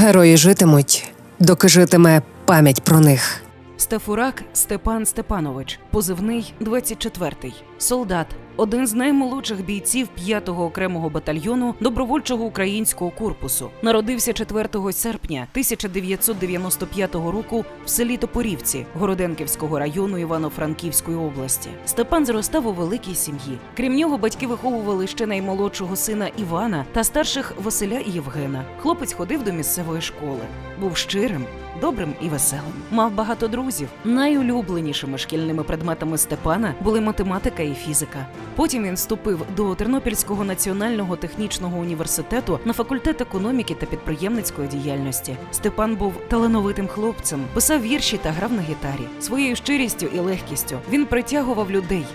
Герої житимуть, доки житиме пам'ять про них. Стефурак Степан Степанович, позивний 24-й, солдат, один з наймолодших бійців 5-го окремого батальйону добровольчого українського корпусу. Народився 4 серпня 1995 року в селі Топорівці Городенківського району Івано-Франківської області. Степан зростав у великій сім'ї. Крім нього, батьки виховували ще наймолодшого сина Івана та старших Василя і Євгена. Хлопець ходив до місцевої школи, був щирим, добрим і веселим. Мав багато друзів. Найулюбленішими шкільними предметами Степана були математика фізика. Потім він вступив до Тернопільського національного технічного університету на факультет економіки та підприємницької діяльності. Степан був талановитим хлопцем, писав вірші та грав на гітарі. Своєю щирістю і легкістю він притягував людей.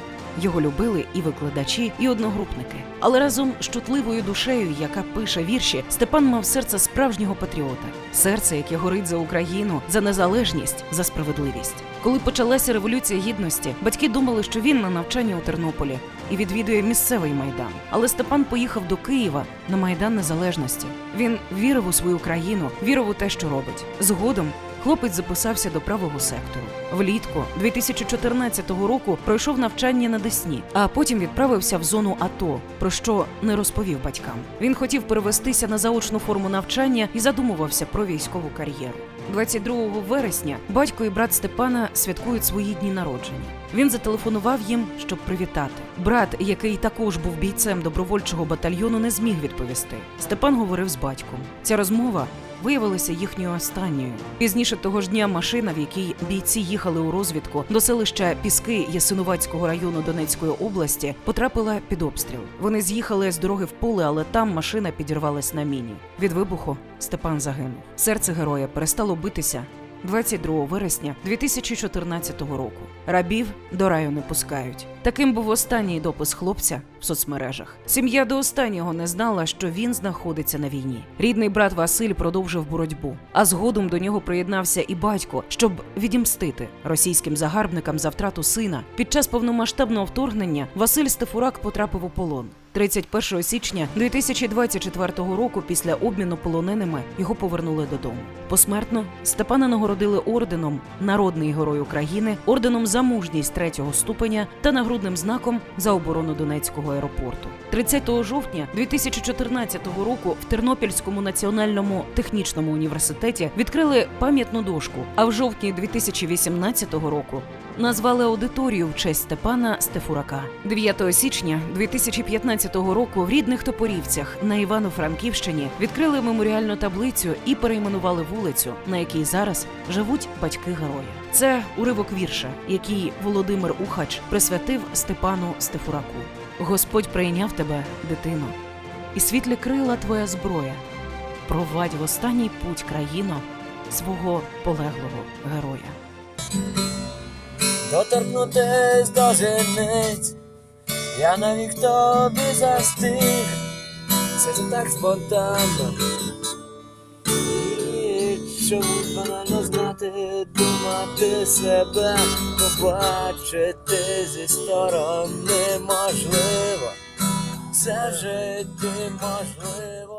Його любили і викладачі, і одногрупники. Але разом з чутливою душею, яка пише вірші, Степан мав серце справжнього патріота, серце, яке горить за Україну, за незалежність, за справедливість. Коли почалася революція гідності, батьки думали, що він на навчанні у Тернополі і відвідує місцевий майдан. Але Степан поїхав до Києва на майдан незалежності. Він вірив у свою країну, вірив у те, що робить. Згодом Хлопець записався до правого сектору. Влітку 2014 року пройшов навчання на Десні, а потім відправився в зону АТО, про що не розповів батькам. Він хотів перевестися на заочну форму навчання і задумувався про військову кар'єру. 22 вересня батько і брат Степана святкують свої дні народження. Він зателефонував їм, щоб привітати. Брат, який також був бійцем добровольчого батальйону, не зміг відповісти. Степан говорив з батьком. Ця розмова виявилася їхньою останньою. Пізніше того ж дня машина, в якій бійці їхали у розвідку до селища Піски Ясинуватського району Донецької області, потрапила під обстріл. Вони з'їхали з дороги в поле, але там машина підірвалась на міні. Від вибуху Степан загинув. Серце героя перестало битися. 22 вересня 2014 року рабів до раю не пускають. Таким був останній допис хлопця в соцмережах. Сім'я до останнього не знала, що він знаходиться на війні. Рідний брат Василь продовжив боротьбу, а згодом до нього приєднався і батько, щоб відімстити російським загарбникам за втрату сина. Під час повномасштабного вторгнення Василь Стефурак потрапив у полон. 31 січня 2024 року після обміну полоненими його повернули додому. Посмертно Степана нагородили орденом Народний герой України, орденом за мужність третього ступеня та нагрудним знаком за оборону Донецького аеропорту. 30 жовтня 2014 року в Тернопільському національному технічному університеті відкрили пам'ятну дошку. А в жовтні 2018 року назвали аудиторію в честь Степана Стефурака. 9 січня 2015 року в рідних Топорівцях на Івано-Франківщині відкрили меморіальну таблицю і перейменували вулицю, на якій зараз живуть батьки героя. Це уривок вірша, який Володимир Ухач присвятив Степану Стефураку. Господь прийняв тебе, дитино, і світлі крила твоя зброя. Провадь в останній путь країно свого полеглого героя. Доторкнутись до зіниць, я навік тобі застиг, це ж так спонтанно. І чомусь банально знати, думати себе, побачити зі сторони можливо, це в житті можливо.